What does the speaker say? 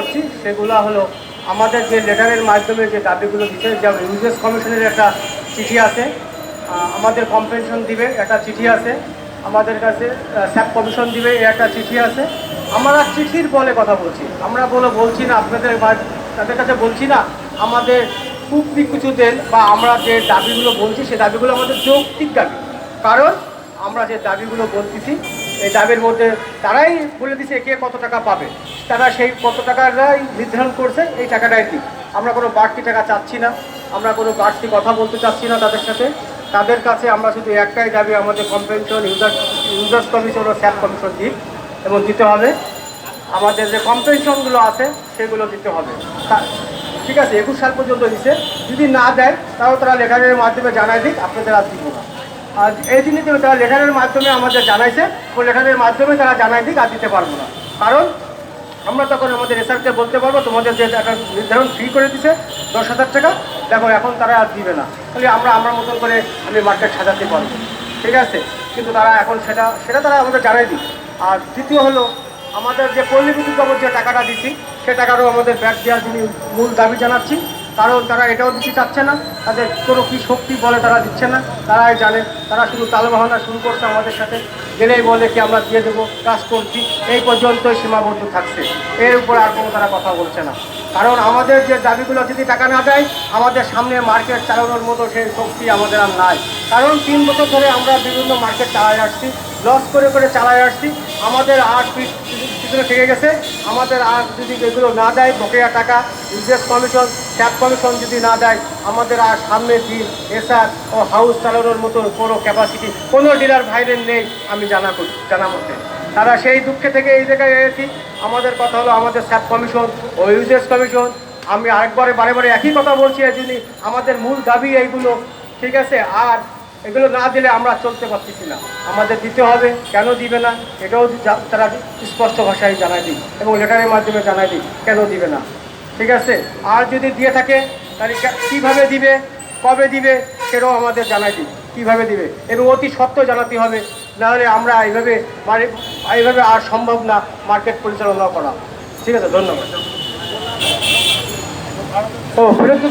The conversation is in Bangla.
করছি, সেগুলো হলো আমাদের যে লেটারের মাধ্যমে যে দাবিগুলো দিচ্ছে যেমন ইউজেস কমিশনের একটা চিঠি আছে আমাদের কম্পেনশন দিবে, একটা চিঠি আছে, আমাদের কাছে স্যাপ কমিশন দিবে একটা চিঠি আছে। আমরা চিঠির বলে কথা বলছি, আমরা বলে বলছি না, আপনাদের তাদের কাছে বলছি না, আমাদের কুকরি কিছু দেন বা আমরা যে দাবিগুলো বলছি সেই দাবিগুলো আমাদের যৌক্তিক দাবি। কারণ আমরা যে দাবিগুলো বলতেছি এই দাবির মধ্যে তারাই বলে দিছে কে কত টাকা পাবে। তারা সেই কত টাকাটাই নির্ধারণ করছে, এই টাকাটাই দিই আমরা কোনো বাড়তি টাকা চাচ্ছি না, আমরা কোনো বাড়তি কথা বলতে চাচ্ছি না তাদের সাথে। তাদের কাছে আমরা শুধু একটাই দাবি, আমাদের কম্পেনশন ইউজার ইউজার্স কমিশন ও স্যাপ কমিশন দিই এবং দিতে হবে। আমাদের যে কম্পেনশনগুলো আছে, সেগুলো দিতে হবে। ঠিক আছে, একুশ সাল পর্যন্ত দিচ্ছে যদি না দেয়, তাও তারা লেখারের মাধ্যমে জানাই দিক, আপনাদের আর দিব আর এই জিনিস তারা লেখারের মাধ্যমে আমাদের জানাইছে। ও লেখারের মাধ্যমে তারা জানাই দিক, আর দিতে পারব না। কারণ আমরা তখন আমাদের রেসার্চে বলতে পারব, তোমাদের যে একটা নির্ধারণ ফি করে দিছে, দশ হাজার টাকা, দেখো এখন তারা আর দিবে না। তাহলে আমরা, আমার মতন করে আমি মার্কেট সাজাতে পারব। ঠিক আছে? কিন্তু তারা এখন সেটা সেটা তারা আমাদের জানাই দিক। আর দ্বিতীয় হলো, আমাদের যে পল্লী বিদ্যুৎ বাবদ যে টাকাটা দিচ্ছি সে টাকারও আমাদের ব্যাগ দেওয়ার জন্য মূল দাবি জানাচ্ছি কারণ তারা এটাও দিতে চাচ্ছে না। তাদের কোনো কী শক্তি বলে তারা দিচ্ছে না। তারাই জানে, তারা শুধু তালবাহানা শুরু করছে আমাদের সাথে। গেলেই বলে কি আমরা দিয়ে দেবো, কাজ করছি। এই পর্যন্তই সীমাবদ্ধ থাকছে। এর উপর আর কোনো তারা কথা বলছে না। কারণ আমাদের যে দাবিগুলো যদি টাকা না দেয়, আমাদের সামনে মার্কেট চালানোর মতো সেই শক্তি আমাদের আর নাই। কারণ তিন বছর ধরে আমরা বিভিন্ন মার্কেট চালাই আসছি, লস করে করে চালাই আসছি। আমাদের আর পিছনে থেকে গেছে। আমাদের আর যদি এগুলো না দেয়, বকেয়া টাকা ইউজিএস কমিশন, ট্যাপ কমিশন যদি না দেয়, আমাদের আর সামনে দিন, এসআর ও হাউস চালানোর মতো কোনো ক্যাপাসিটি কোনো ডিলার ভাইদের নেই, আমি জানা করি, জানা মতে। তারা সেই দুঃখে থেকে এই জায়গায় এসেছি। আমাদের কথা হলো আমাদের স্যাপ কমিশন ও ইউজিএস কমিশন। আমি আরেকবারে বারে বারে একই কথা বলছি, এই আমাদের মূল দাবি এইগুলো, ঠিক আছে? আর এগুলো না দিলে আমরা চলতে পারতেছি না। আমাদের দিতে হবে, কেন দিবে না, এটাও তারা স্পষ্ট ভাষায় জানাই দিই এবং লেটারের মাধ্যমে জানাই দিই কেন দিবে না। ঠিক আছে? আর যদি দিয়ে থাকে, তাহলে কীভাবে দিবে, কবে দিবে, সেটাও আমাদের জানাই দিই কীভাবে দিবে। এবং অতি সত্য জানাতে হবে নাহলে আমরা এইভাবে মানে এইভাবে আর সম্ভব না মার্কেট পরিচালনা করা। ঠিক আছে? ধন্যবাদ। ও, ফেরত